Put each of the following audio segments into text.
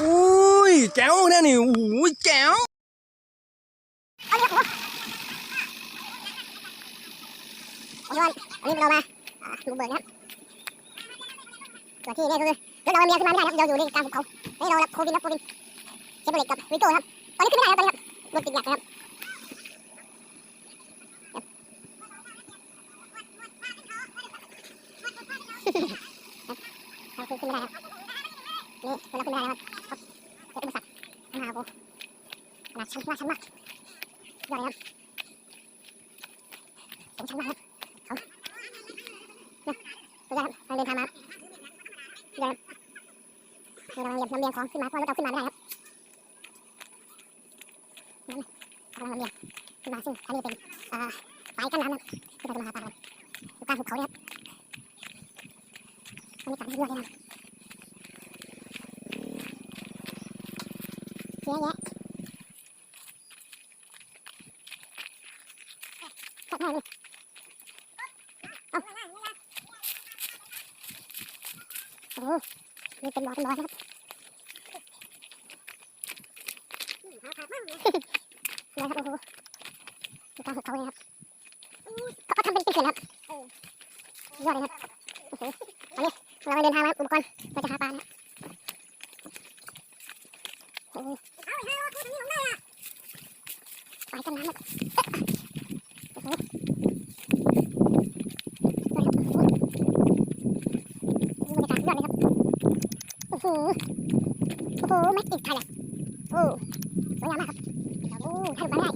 อุ้ยแจ๋วเนี่นี่โอ้โหแจ๋วผมโยนอันนี้เรามาอ่าบุกเบิกนะครับส่วนที่นี่ก็คือรถเราเมียขึ้นมาไม่ได้ครับเราอยู่ในกลางภูเขานี่เรารับโควิดครับโควิดเชฟเลตกับวิโก้ครับตอนนี้ขึ้นไม่ได้ครับตอนนี้ครับรถติดหยักนะครับครับขึ้นไม่ได้ครับ นี่เราขึ้นไม่ได้วครับเกิดอุปสรรคปัญหากูขนาดชั้นว่าชั้นมากยอดเลยครับผมชั้นมากครับสุดยอดครับเราเดินทางมาสุดยอดครับเรากำลังเรียบลำเลียงของขึ้นมาเพราะรถเราขึ้นมาไม่ได้ครับนั่นกำลังลำเลียงขึ้นมาซึ่งอันนี้เป็นอ่าฝายกั้นน้ำนะครับที่เราจะมาหาปลากันอยู่กลางหุบเขาเนี่ยครับบรรยากาศสุดยอดเลยครับ ยอะแยะขัดให้เลยเอาโอ้โหนี่เป็นร้อยเป็นร้อยนะครับนะครับโอ้โหดูการหุบเขาเลยครับเขาทำเป็นเป็นเขื่อนครับยอดเลยครับโอ้โหอันนี้เราไปเดินทางมาอุปกรณ์เราจะหาปลานะโอ้โห ปล่อยกันน้ำครับโอ้โหบรรยากอดเลยครับโอ้โหโอ้โหไม่ติดใครเลยโอ้สวยงามมากครับโอ้ถ่ายรูปมาได้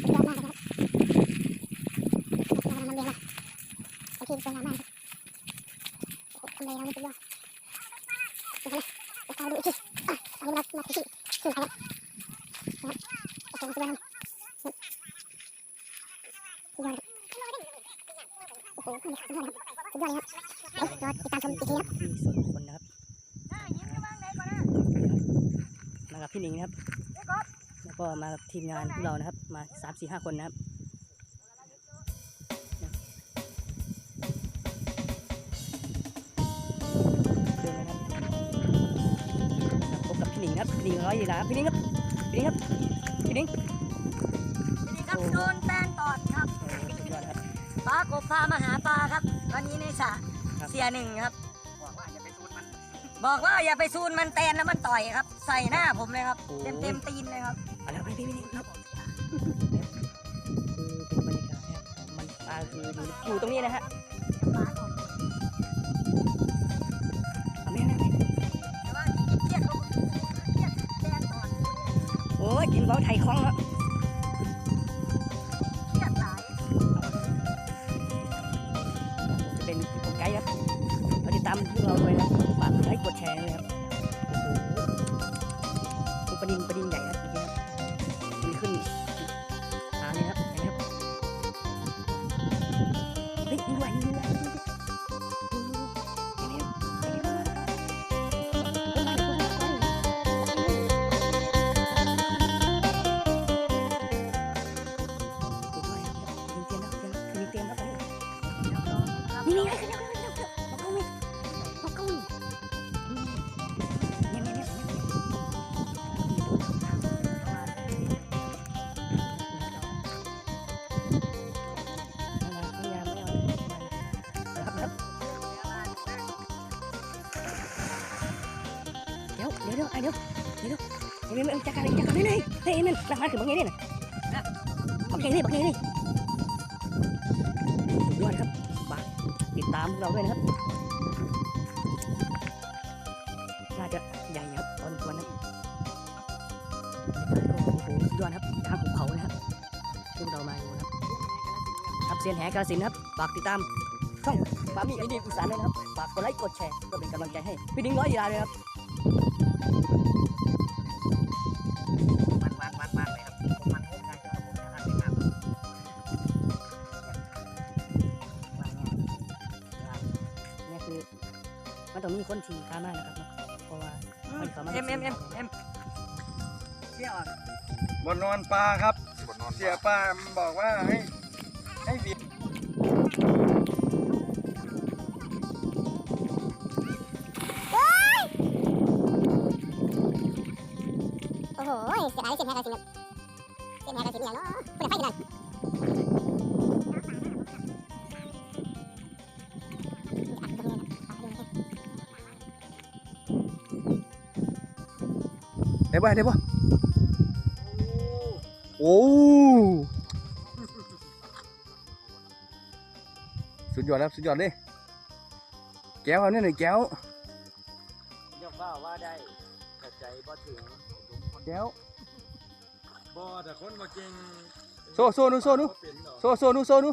สุดยอดมากเลยครับเรานำเรียนมาโอเคสวยงามมากครับโอ้โหทำไมเราไม่สุดยอดเดี๋ยวนะเดี๋ยวเราดูอีกทีอะตอนนี้เรามาที่ขึ้นไปแล้วนะครับโอ้โหสวยงามสุดยอดครับโอ้โหบรรยากาศสุดยอดครับสุดยอดเลยครับเดี๋ ยวรอติดตามชมอีกทีครับที่ส่วนบุคคลนะครับมากับพี่หนิงนะครับ แล้วก็มากับทีมงานพวกเรานะครับ มาสามสี่ห้าคนนะครับเดินนะครับพบกับพี่หนิงครับพี่หนิงร้อยยีราฟพี่หนิงครับพี่หนิงครับพี่หนิงครับโดนแตนตอดครับโอ้สุดยอดครับปลากบพามาหาปลาครับ วันนี้ในสระครับ เสียหนึ่งครับบอกว่าอย่าไปซูนมันแตนแล้วมันต่อยครับ ใส่หน้าผมเลยครับ เต็มเต็มๆตีนเลยครับเอาละไปพี่พี่หนิงครับคือเป็นบรรยากาศนะครับมันปลาคืออยู่อยู่ตรงนี้นะฮะ ติดต เดี๋ยวเดี๋ยวเดี๋ยวเดี๋ยวเดี๋ยวเดี๋ยวเดี๋ยจักรจักรนี่นี่เฮ้ยมันหลังมาถึงบางอย่างนี่นะบางอย่างนี่บางอย่างนี่ยอดครับติดตามพวกเราด้วยนะครับน่าจะใหญ่ครับตอนควรนะโอ้โหสุดยอดครับทางภูเขานะครับพวกเรามาอยู่นะครับครับเซียนแหกาฬสินครับฝากติดตามช่องปามี่ไอเดียอีสานด้วยนะครับฝากกดไลค์กดแชร์เพื่อเป็นกำลังใจให้พี่ดิ้งร้อยยีราเลยครับ มันมันมันมันเลยครับผมมันไม่ได้ครับผมนะครับเป็นครับนี่คือมันต้องมีคนทีค้ามากนะครับเนาะเพราะว่ามันเขามาเอ็มเอ็มเอ็มเอ็มเที่ยวอะบนนอนปลาครับเสียปลาบอกว่าให้ให้บีบ นแฮกระสินแบบเส้นแฮกระสินอย่างเนาะเปิดไฟกันอัดตร บ่ถึงแก้วบ่แต่คนมาเก่งโซ่โซ่ดูโซ่ดูบ่เป็นดอกโซ่โซ่ดูโซ่ดู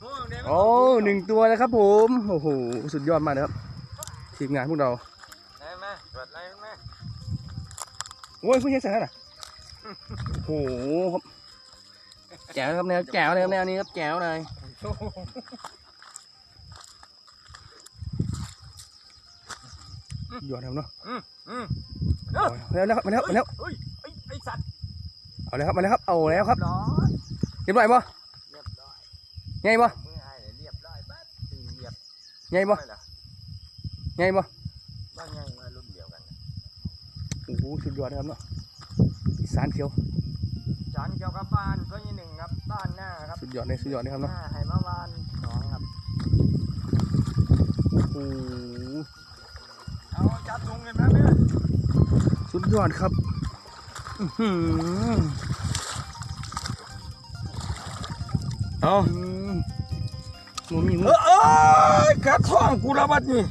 โอ้เด็กโอ้หนึ่งตัวแล้วครับผมโอ้โหสุดยอดมากนะครับทีมงานพวกเราได้ไหมตรวจอะไรไหมโอ้ยผู้ใหญ่ใส่แล้วน่ะโอ้โหครับแจ๋วนะครับแนวแจ๋วเลยครับแนวนี้ครับแจ๋วเลยยอดครับเนาะอืมอืมเอาแล้วนะครับมาแล้วมาแล้วเฮ้ยไอ้ไอ้สัตว์ เอาแล้วครับมาแล้วครับเอาแล้วครับร้อยเรียบร้อยป่ะเรียบร้อยไงป่ะมือไอ้เรียบร้อยปั๊บตีเรียบไงป่ะไม่ล่ะไงป่ะว่าไงมารุ่นเดียวกันโอ้โหสุดยอดนะครับเนาะอีสานเขียวจานเกี่ยวกับบ้านเพื่อนหนึ่งครับบ้านหน้าครับสุดยอดเลยสุดยอดเลยครับหเนาะน้าไห้มาวานสองครับโอ้โหเอาจับถุงกันไหมแม่สุดยอดครับอื้อหือ เอาอืมหมูมีหมูเออเอ้ยกัดท้องกูแล้วบัดนี้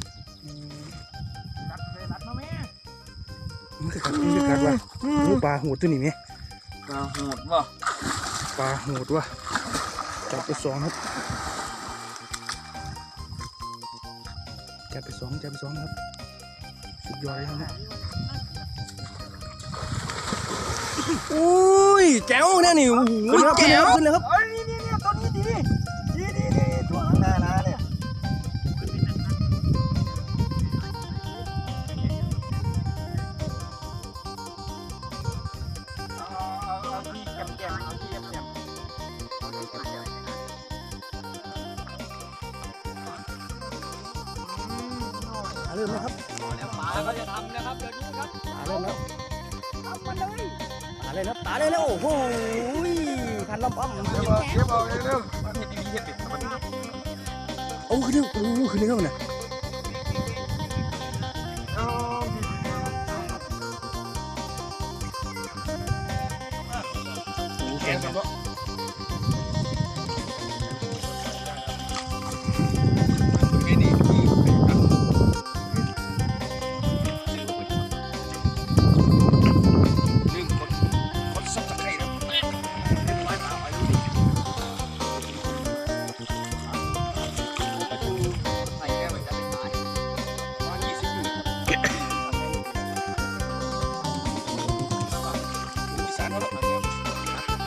รัดเลยรัดมาแม่มันคือกัดมันคือกัดว่ะโอ้ปลาโหดตัวนี้ไหมกาโหดว่ะปลาโหดว่ะจับไปสองครับจับไปสองจับไปสองครับสุดยอดเลยครับเนี่ย อุ้ยแจ๋วเนี่ยนี่โอ้โหแจ๋วขึ้นเลยครับเอ้ยนี่นี่นี่ตัวนี้ดีดีดีดีดีตัวข้างหน้านะเนี่ยเอาเอาเอาเอาที่แก้มๆเอาที่แก้มๆเอาที่แก้มๆปลาเริ่มแล้วครับปลาก็จะทำนะครับ แล้วปลาเลยแล้วโอ้โหพันลำอ้อมเดี๋ยวบอกเดี๋ยวบอกเร็วๆมันเห็ดดีเห็ดเด็ดมันโอ้คือเรื่องโอ้คือเรื่องนะเอาโอ้แกงครับ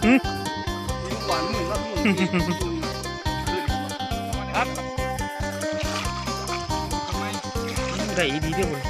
เนี่ยมีหวานหนึ่งครับครับทำไมได้ดีด้วย